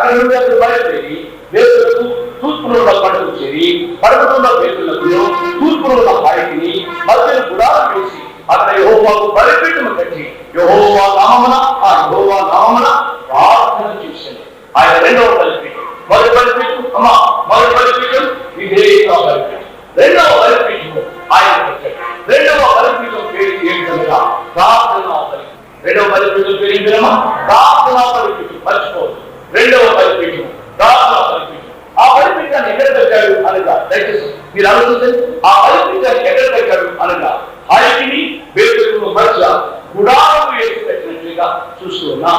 అక్కడ నుండి అతను బయలుదేరి వేసులకు తూర్పులో ఉన్న పడకు చేరి పడకులో ఉన్న వేసులకు తూర్పులో ఉన్న పైకిని మధ్యలో గుడారం వేసి అక్కడ యహోవాకు బలిపీఠము కట్టి యహోవా నామమున మీరు ఆలోచించండి ఆ పరిస్థితి ఎక్కడ పెట్టాడు అనగా హైకిని వేరుకు మధ్య గుడారం వేసి పెట్టినట్లుగా చూస్తున్నా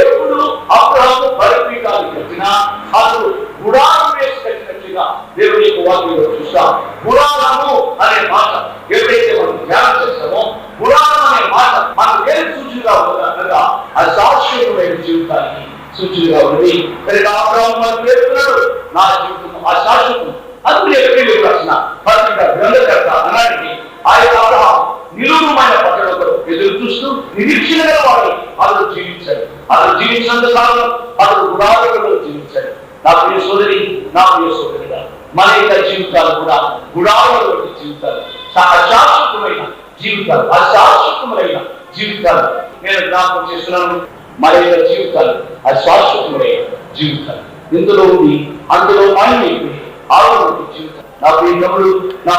ఎప్పుడు అబ్రహము బలిపీఠాన్ని కట్టినా అతను గుడారం వేసి కట్టినట్లుగా దేవుని యొక్క వాక్యంలో చూస్తాం. గుడారము అనే మాట ఎప్పుడైతే మనం ధ్యానం చేస్తామో గుడారం అనే మాట మనం ఏం సూచిగా ఉందనగా అది శాశ్వతమైన జీవితానికి సూచిగా ఉంది. కనుక అబ్రహం మనం పేర్కొన్నాడు నా జీవితం అశాశ్వతం అందుకే ఎక్కడ ప్రశ్న పత్రిక గ్రంథకర్త అన్నానికి ఆయన అబ్రహం నిలువుమైన పట్టణ ఎదురు చూస్తూ నిరీక్షణ గల వాడు అతడు జీవించాడు అతడు జీవించినంత కాలం అతడు గుడాలలో జీవించాడు నా ప్రియ సోదరి నా ప్రియ సోదరిగా మన యొక్క జీవితాలు కూడా గుడాలలో జీవితాలు. చా- అశాశ్వతమైన జీవితాలు అశాశ్వతమైన జీవితాలు నేను జ్ఞాపకం చేస్తున్నాను. మన యొక్క జీవితాలు అశాశ్వతమైన జీవితాలు. ఇందులో ఉంది అందులో మాయమైపోయి ఆరోగ్య జీవితం నా ప్రియ తమ్ముడు నా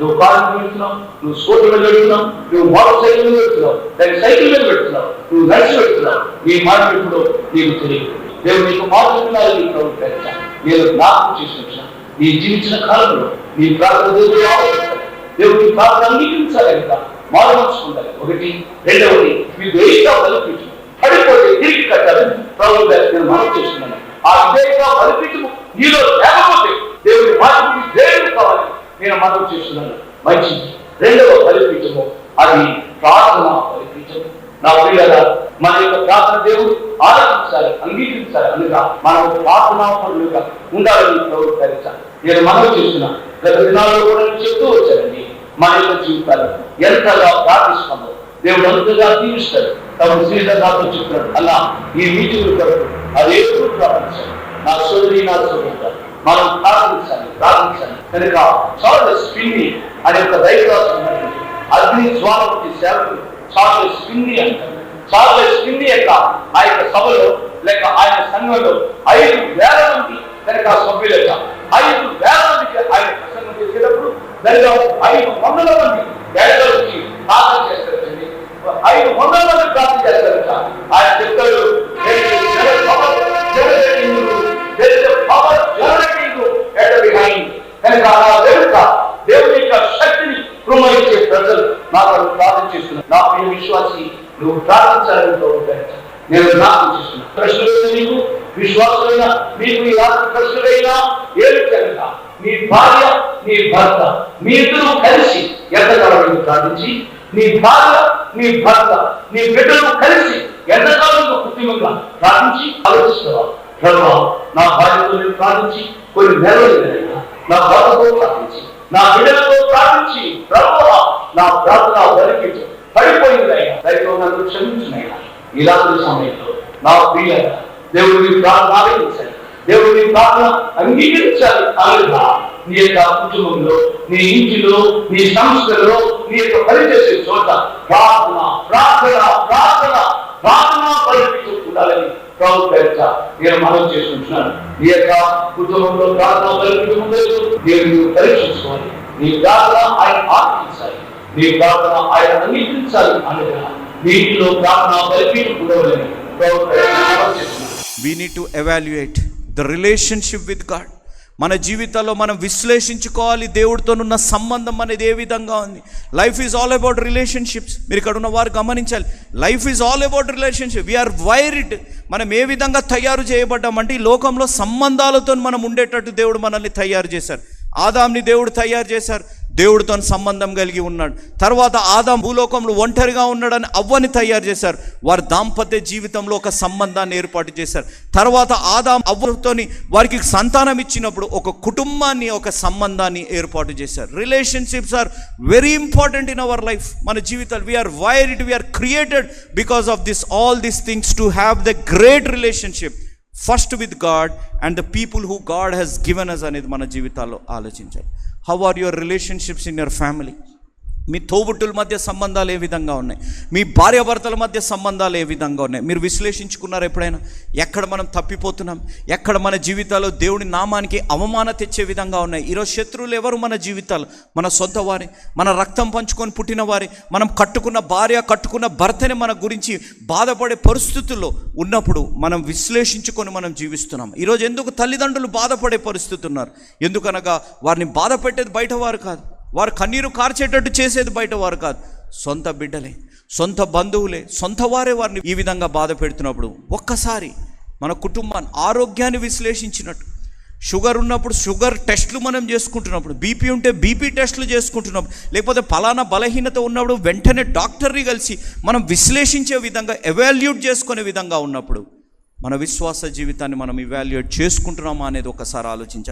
నువ్వు కారు వెళ్తున్నావు నువ్వు స్కూటర్ మీద వెళ్తున్నావు నువ్వు మోటార్ సైకిల్ మీద పెడుతున్నావు దాని సైకిల్ మీద పెడుతున్నావు నువ్వు నడిచి పెడుతున్నావు. నీ మాట ఎప్పుడో నీకు తెలియదు. దేవుడు నీకు మాట్లాడుతున్నారు నీ ప్రభు పేరిట. నేను జ్ఞాపకం చేసి నీ జీవించిన కాలంలో నీ ప్రార్థన దేవుడు ఆలోచిస్తాడు. దేవుడు నీ ప్రార్థన అంగీకరించాలి ఇంకా మారవచ్చుకుంటారు ఒకటి రెండవది మీ వేయిగా బలిపించు పడిపోతే తిరిగి కట్టాలని ప్రభుత్వం నేను మనం చేస్తున్నాను. ఆ విధేయంగా బలిపించు నీలో లేకపోతే దేవుని మాటకి దేవుడు కావాలి. నేను మనం చేస్తున్నాను. మంచిది. రెండవ బలిపీఠము అది ప్రార్థన బలిపీఠము నా ప్రియుల మన యొక్క ప్రార్థన దేవుడు ఆలోచించాలి అంగీకరించాలి అనగా మనం ప్రార్థనా పనులుగా ఉండాలని ప్రవర్తించాలి నేను మనం చేస్తున్నా. గత దినాల్లో కూడా చెప్తూ వచ్చానండి. మన యొక్క జీవితాలు ఎంతగా ప్రార్థిస్తామో దేవుడు అంతగా తీరుస్తాడు తమ శ్రీధర్ నాతో చెప్తున్నాడు అలా ఈ మీటింగ్ కొరకు అది ఎప్పుడు ప్రార్థించాలి నా సోదరి నా సోదరు మనం ప్రార్థించాలి ప్రార్థించాలి కనుక చార్లెస్ పిన్ని అనే ఒక దైవదాసు అగ్ని జ్వాల సేవకుడు చార్లెస్ పిన్ని అంటారు చార్లెస్ పిన్ని యొక్క ఆ యొక్క సభలో లేక ఆయన సంఘంలో ఐదు వేల మంది కనుక సభ్యుల యొక్క ఐదు వేల మందికి ఆయన ప్రసంగం చేసేటప్పుడు దానిలో ఐదు వందల మంది వేదలకి ప్రార్థన చేస్తారు. ఐదు వందల మంది ప్రార్థన చేస్తారు ఆయన చెప్తాడు "There కనుక నా వెనుక దేవుని యొక్క శక్తిని ప్రజలు నాకు ప్రార్థన చేస్తున్నారు. నా ప్రియ విశ్వాసి నువ్వు ప్రార్థించాలని నేను జ్ఞాపకం చేస్తున్నాను ప్రశ్నలైన నీకు విశ్వాసమైన మీకు ఈ ప్రశ్నలైనా ఏమి కనుక నీ భార్య నీ భర్త మీ ఇద్దరు కలిసి ఎంతకాలం ప్రార్థించి నీ భార్య నీ భర్త నీ బిడ్డలు కలిసి ఎంతకాలం కుటుంబంగా ప్రార్థించి ఆలోచిస్తావా? ప్రభావ నా భార్యతో నేను ప్రార్థించి కొన్ని నెలలు నా భర్తతో ప్రార్థించి నా బిడ్డలతో ప్రార్థించి ప్రభావ నా ప్రార్థన వరకించు. పడిపోయిందైనా దయతో నన్ను క్షమించినయ్యా ఇలాంటి సమయంలో నా ప్రియ దేవుడిని ప్రార్థన దేవుడు నీ ప్రార్థన అంగీకరించాలి. అనగా నీ యొక్క కుటుంబంలో నీ ఇంటిలో నీ సంస్థలో నీ యొక్క పనిచేసే చోట ప్రార్థన ప్రార్థన ప్రార్థన ప్రార్థన పరిస్థితి ఉండాలని ప్రభు పేరిట నేను మనం చేసుకుంటున్నాను. నీ యొక్క కుటుంబంలో ప్రార్థన పరిస్థితి ఉండదు దేవుడు పరీక్షించుకోవాలి. నీ ప్రార్థన ఆయన ఆర్పించాలి నీ ప్రార్థన ఆయన అంగీకరించాలి అనగా నీ ఇంటిలో ప్రార్థన బలిపీఠం ఉండవలని ప్రభు చేస్తున్నాను we need to evaluate the relationship with God మన జీవితాల్లో మనం విశ్లేషించుకోవాలి. దేవుడితోనున్న సంబంధం అనేది ఏ విధంగా ఉంది? Life is all about relationships మీరు ఇక్కడ ఉన్న వారు గమనించాలి life is all about relationship we are wired మనం ఏ విధంగా తయారు చేయబడ్డామంటే ఈ లోకంలో సంబంధాలతో మనం ఉండేటట్టు దేవుడు మనల్ని తయారు చేశారు. ఆదాంని దేవుడు తయారు చేశారు. దేవుడితో సంబంధం కలిగి ఉన్నాడు. తర్వాత ఆదాం భూలోకంలో ఒంటరిగా ఉన్నాడని అవ్వని తయారు చేశారు. వారి దాంపత్య జీవితంలో ఒక సంబంధాన్ని ఏర్పాటు చేశారు. తర్వాత ఆదాం అవ్వతోని వారికి సంతానం ఇచ్చినప్పుడు ఒక కుటుంబాన్ని ఒక సంబంధాన్ని ఏర్పాటు చేశారు. Relationships are very important in our life మన జీవితాలు we are wired we are created because of this all this things to have the great relationship first with God and the people who God has given us అనేది మన జీవితాల్లో ఆలోచించాలి. How are your relationships in your family మీ తోబుట్టుల మధ్య సంబంధాలు ఏ విధంగా ఉన్నాయి? మీ భార్యాభర్తల మధ్య సంబంధాలు ఏ విధంగా ఉన్నాయి? మీరు విశ్లేషించుకున్నారు ఎప్పుడైనా? ఎక్కడ మనం తప్పిపోతున్నాం? ఎక్కడ మన జీవితాల్లో దేవుడి నామానికి అవమాన తెచ్చే విధంగా ఉన్నాయి? ఈరోజు శత్రువులు ఎవరు మన జీవితాలు? మన సొంత వారి మన రక్తం పంచుకొని పుట్టిన వారి మనం కట్టుకున్న భార్య కట్టుకున్న భర్తని మన గురించి బాధపడే పరిస్థితుల్లో ఉన్నప్పుడు మనం విశ్లేషించుకొని మనం జీవిస్తున్నాం. ఈరోజు ఎందుకు తల్లిదండ్రులు బాధపడే పరిస్థితి ఉన్నారు ఎందుకనగా వారిని బాధ పెట్టేది బయట వారు కాదు. వారు కన్నీరు కార్చేటట్టు చేసేది బయట వారు కాదు. సొంత బిడ్డలే సొంత బంధువులే సొంత వారే వారిని ఈ విధంగా బాధ పెడుతున్నప్పుడు ఒక్కసారి మన కుటుంబాన్ని ఆరోగ్యాన్ని విశ్లేషించినట్టు షుగర్ ఉన్నప్పుడు షుగర్ టెస్ట్లు మనం చేసుకుంటున్నప్పుడు బీపీ ఉంటే బీపీ టెస్ట్లు చేసుకుంటున్నప్పుడు లేకపోతే ఫలానా బలహీనత ఉన్నప్పుడు వెంటనే డాక్టర్ని కలిసి మనం విశ్లేషించే విధంగా ఎవాల్యూట్ చేసుకునే విధంగా ఉన్నప్పుడు మన విశ్వాస జీవితాన్ని మనం ఇవాల్యుయేట్ చేసుకుంటున్నామా అనేది ఒకసారి ఆలోచించాలి.